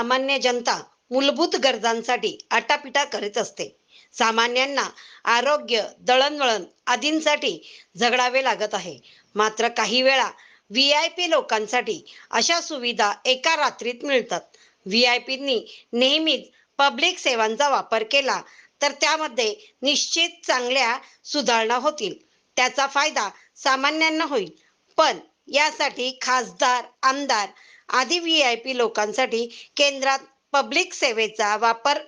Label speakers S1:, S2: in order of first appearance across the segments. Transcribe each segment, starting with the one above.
S1: सामान्य जनता मूलभूत गरजांसाठी आटापिटा करीत असते. सामान्यांना आरोग्य दळणवळण आदींसाठी झगडावे लागत आहे. मात्र काही वेळा व्ही आय पी लोकांसाठी अशा सुविधा एका रात्रीत मिळतात. व्ही आय पीनी नेहमीच पब्लिक सेवांचा वापर केला तर त्यामध्ये निश्चित चांगल्या सुधारणा होतील. त्याचा फायदा सामान्यांना होईल. पण यासाठी खासदार आमदार आदी व्ही आय पी लोकांसाठी केंद्रात पब्लिक सेवेचा वापर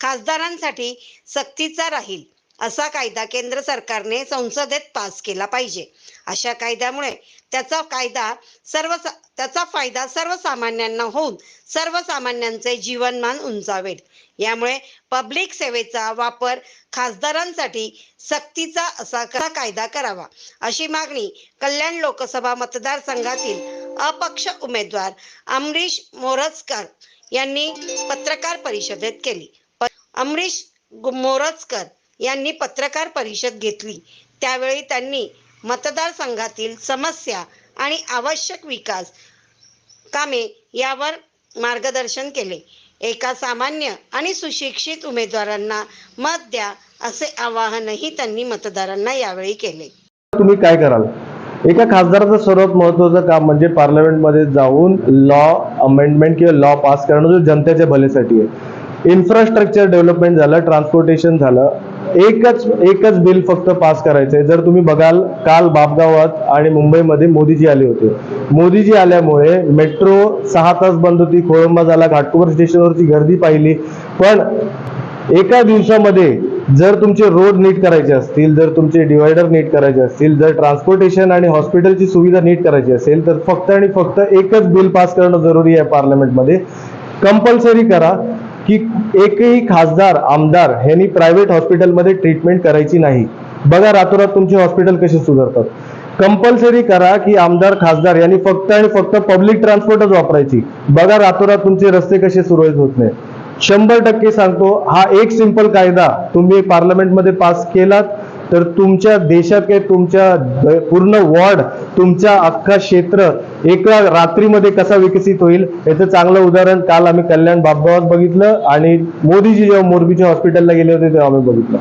S1: खासदारांसाठी सक्तीचा राहील असा कायदा केंद्र सरकारने संसदेत पास केला पाहिजे. अशा कायद्यामुळे त्याचा कायदा सर्व त्याचा फायदा सर्वसामान्यांना होऊन सर्वसामान्यांचे जीवनमान उंचावेल. यामुळे पब्लिक सेवेचा वापर खासदारांसाठी सक्तीचा असा कसा कायदा करावा अशी मागणी कल्याण लोकसभा मतदारसंघातील अपक्ष उमेदवार अमरीश मोरजकर यांनी पत्रकार परिषदेत केली. अमरीश मोरजकर यांनी पत्रकार परिषद घेतली. त्यावेळी त्यांनी मतदारसंघातील समस्या आणि आवश्यक विकास कामे यावर मार्गदर्शन केले. एका सामान्य आणि सुशिक्षित उमेदवारांना मत द्या असे आवाहनही त्यांनी मतदारांना यावेळी केले.
S2: तुम्ही काय कराल? एका खासदाराचं सर्वात महत्वाचं काम म्हणजे पार्लमेंटमध्ये जाऊन लॉ अमेंडमेंट किंवा लॉ पास करणं जो जनतेच्या भलेसाठी आहे. इन्फ्रास्ट्रक्चर डेव्हलपमेंट झालं ट्रान्सपोर्टेशन झालं एकच एकच बिल फक्त पास करायचं आहे. जर तुम्ही बघाल काल बापगावात आणि मुंबईमध्ये मोदीजी आले होते. मोदीजी आल्यामुळे मेट्रो सहा तास बंद होती खोळंबा झाला घाटकोपर स्टेशनवरची गर्दी पाहिली. पण एका दिवसामध्ये जर तुमचे रोड नीट करायचे असतील जर तुमचे डिवायडर नीट करायचे असतील जर ट्रान्सपोर्टेशन आणि हॉस्पिटलची सुविधा नीट करायची असेल तर फक्त आणि फक्त एकच बिल पास करणं जरुरी आहे पार्लमेंटमध्ये. कंपल्सरी करा की एकही खासदार आमदार ह्यांनी प्रायव्हेट हॉस्पिटलमध्ये ट्रीटमेंट करायची नाही. बघा रातोरात तुमचे हॉस्पिटल कसे सुधारतात. कंपल्सरी करा की आमदार खासदार यांनी फक्त आणि फक्त पब्लिक ट्रान्सपोर्टच वापरायची. बघा रातोरात तुमचे रस्ते कसे सुरळीत होत नाही. शंभर टक्के सांगतो हा एक सिंपल कायदा तुम्ही पार्लमेंटमध्ये पास केलात तर तुमच्या देशात काही तुमच्या पूर्ण वॉर्ड तुमच्या अख्खा क्षेत्र एका रात्रीमध्ये कसा विकसित होईल याचं चांगलं उदाहरण काल आम्ही कल्याण बापगावात बघितलं आणि मोदीजी जेव्हा मोरबीच्या हॉस्पिटलला गेले होते तेव्हा आम्ही बघितलं.